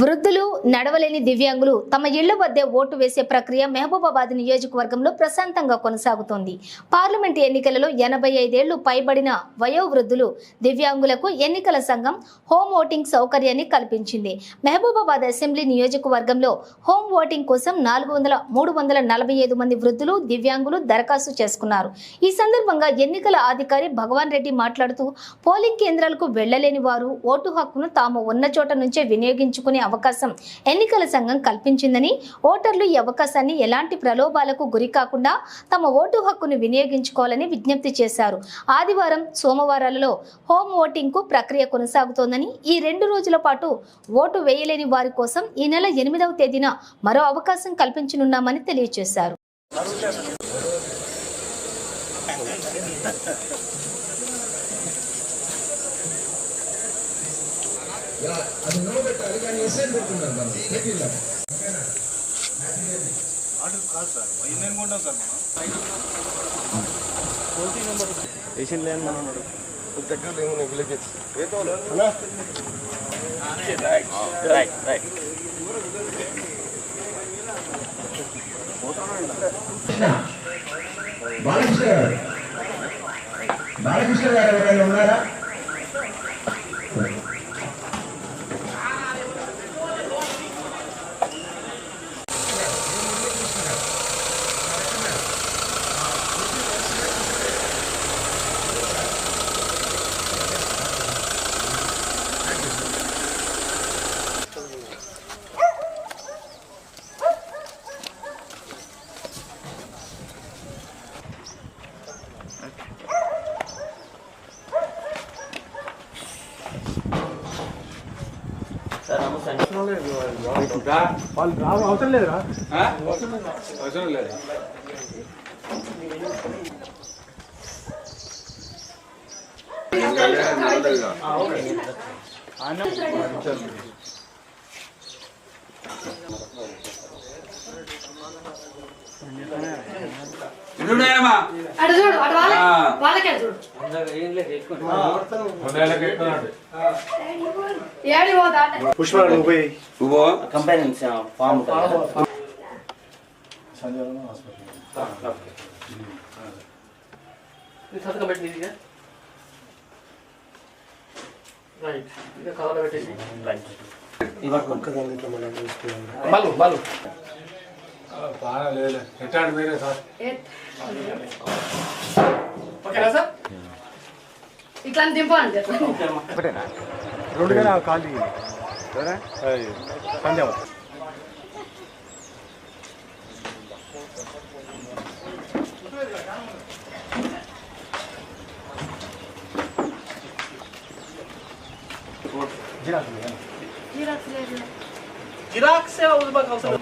వృద్ధులు నడవలేని దివ్యాంగులు తమ ఇళ్ళ వద్దే ఓటు వేసే ప్రక్రియ మహబూబాబాద్ నియోజకవర్గంలో ప్రశాంతంగా కొనసాగుతోంది. పార్లమెంట్ ఎన్నికలలో ఎనభై ఐదేళ్ళు పైబడిన వయోవృద్ధులు దివ్యాంగులకు ఎన్నికల సంఘం హోమ్ ఓటింగ్ సౌకర్యాన్ని కల్పించింది. మహబూబాబాద్ అసెంబ్లీ నియోజకవర్గంలో హోమ్ ఓటింగ్ కోసం నాలుగు వందల మూడు వందల నలభై ఐదు మంది వృద్ధులు దివ్యాంగులు దరఖాస్తు చేసుకున్నారు. ఈ సందర్భంగా ఎన్నికల అధికారి భగవాన్ రెడ్డి మాట్లాడుతూ పోలింగ్ కేంద్రాలకు వెళ్ళలేని వారు ఓటు హక్కును తాము ఉన్న చోట నుంచే వినియోగించుకునే అవకాశం. ఎన్నికల సంఘం కల్పించిందని ఓటర్లు ఈ అవకాశాన్ని ఎలాంటి ప్రలోభాలకు గురి కాకుండా తమ ఓటు హక్కును వినియోగించుకోవాలని విజ్ఞప్తి చేశారు. ఆదివారం సోమవారాలలో హోమ్ ఓటింగ్కు ప్రక్రియ కొనసాగుతోందని ఈ రెండు రోజుల పాటు ఓటు వేయలేని వారి కోసం ఈ నెల ఎనిమిదవ తేదీన మరో అవకాశం కల్పించనున్నామని తెలియజేశారు. అది నిలబెట్టాలి కానీ ఎస్ఐని పెట్టున్నారు మనం పెట్టిల్లా బాలకృష్ణ గారు. బాలకృష్ణ గారు ఎవరైనా ఉన్నారా? వాళ్ళు రావు అవసరం లేదురా అవసరం లేదు ఇల్లున్నాయమ్మా అటు చూడు అటు వాళ్ళ వాళ్ళకే చూడు. ఏడి అంటే పుష్ప కంపెనీ ఫామ్ రైట్ ఇక కవర్లో పెట్టేసి. మళ్ళు మళ్ళు బాగా లేదు ఎట్లాంటి మీరే సార్ ఓకేనా సార్ ఇట్లా దింపు అని చెప్పు రెండు కానీ ఖాళీ సంధ్యావ జిరాక్స్ మాకు అవసరం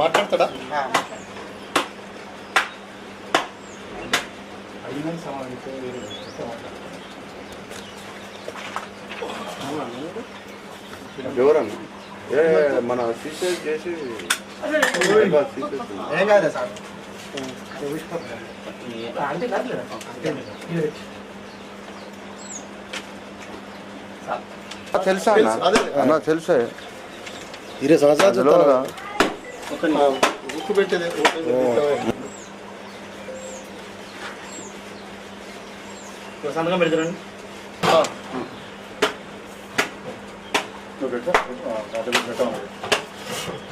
మాట్లాడతాడా? ఎవరన్నా? ఏ మన సీసెస్ చేసి ఏం కాదు సార్. అంటే కాదులేదా తెలుసా అన్న? తెలుసా ఇరవై సంవత్సరాలు? ఉక్కు పెట్టేది సంతకం పెడతారండి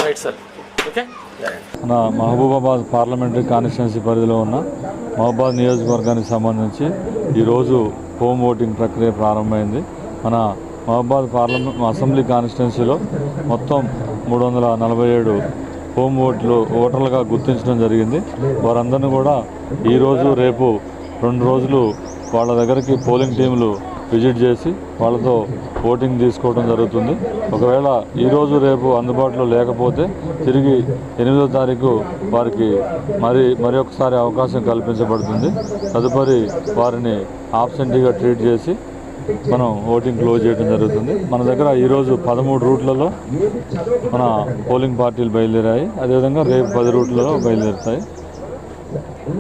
రైట్ సార్ ఓకే మన మహబూబాబాద్ పార్లమెంటరీ కాన్స్టిట్యున్సీ పరిధిలో ఉన్న మహబూబాద్ నియోజకవర్గానికి సంబంధించి ఈరోజు హోమ్ ఓటింగ్ ప్రక్రియ ప్రారంభమైంది. మన మహబూబాద్ పార్లమెంట్ అసెంబ్లీ కాన్స్టిట్యున్సీలో మొత్తం మూడు వందల నలభై ఏడు హోమ్ ఓట్లు ఓటర్లుగా గుర్తించడం జరిగింది. వారందరినీ కూడా ఈరోజు రేపు రెండు రోజులు వాళ్ళ దగ్గరికి పోలింగ్ టీంలు విజిట్ చేసి వాళ్ళతో ఓటింగ్ తీసుకోవడం జరుగుతుంది. ఒకవేళ ఈరోజు రేపు అందుబాటులో లేకపోతే తిరిగి ఎనిమిదో తారీఖు వారికి మరి మరి ఒకసారి అవకాశం కల్పించబడుతుంది. తదుపరి వారిని ఆబ్సెంటీగా ట్రీట్ చేసి మనం ఓటింగ్ క్లోజ్ చేయడం జరుగుతుంది. మన దగ్గర ఈరోజు పదమూడు రూట్లలో మన పోలింగ్ పార్టీలు బయలుదేరాయి. అదేవిధంగా రేపు పది రూట్లలో బయలుదేరుతాయి.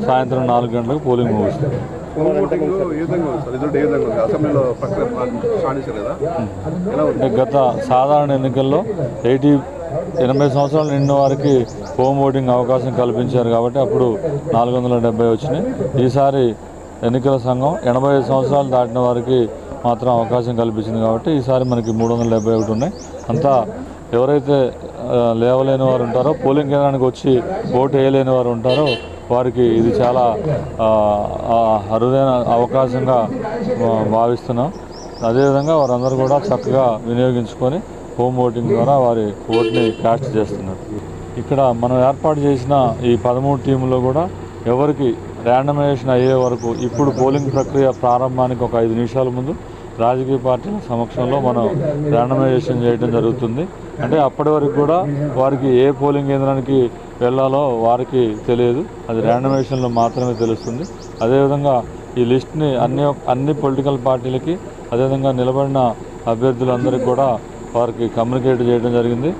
సాయంత్రం నాలుగు గంటలకు పోలింగ్ ముగుస్తుంది. గత సాధారణ ఎన్నికల్లో ఎయిటీ ఎనభై సంవత్సరాలు నిండిన వారికి హోమ్ ఓటింగ్ అవకాశం కల్పించారు కాబట్టి అప్పుడు నాలుగు వందల డెబ్బై వచ్చినాయి. ఈసారి ఎన్నికల సంఘం ఎనభై ఐదు సంవత్సరాలు దాటిన వారికి మాత్రం అవకాశం కల్పించింది కాబట్టి ఈసారి మనకి మూడు వందల డెబ్బై ఒకటి ఉన్నాయి. అంతా ఎవరైతే లేవలేని వారు ఉంటారో పోలింగ్ కేంద్రానికి వచ్చి ఓటు వేయలేని వారు ఉంటారో వారికి ఇది చాలా అరుదైన అవకాశంగా భావిస్తున్నాం. అదేవిధంగా వారందరూ కూడా చక్కగా వినియోగించుకొని హోమ్ ఓటింగ్ ద్వారా వారి ఓటుని క్యాస్ట్ చేస్తున్నారు. ఇక్కడ మనం ఏర్పాటు చేసిన ఈ పదమూడు టీముల్లో కూడా ఎవరికి ర్యాండమైజేషన్ అయ్యే వరకు ఇప్పుడు పోలింగ్ ప్రక్రియ ప్రారంభానికి ఒక ఐదు నిమిషాల ముందు రాజకీయ పార్టీల సమక్షంలో మనం ర్యాండమైజేషన్ చేయడం జరుగుతుంది. అంటే అప్పటి వరకు కూడా వారికి ఏ పోలింగ్ కేంద్రానికి వెళ్ళాలో వారికి తెలియదు. అది ర్యాండమైజేషన్లో మాత్రమే తెలుస్తుంది. అదేవిధంగా ఈ లిస్ట్ని అన్ని అన్ని పొలిటికల్ పార్టీలకి అదేవిధంగా నిలబడిన అభ్యర్థులందరికీ కూడా వారికి కమ్యూనికేట్ చేయడం జరిగింది.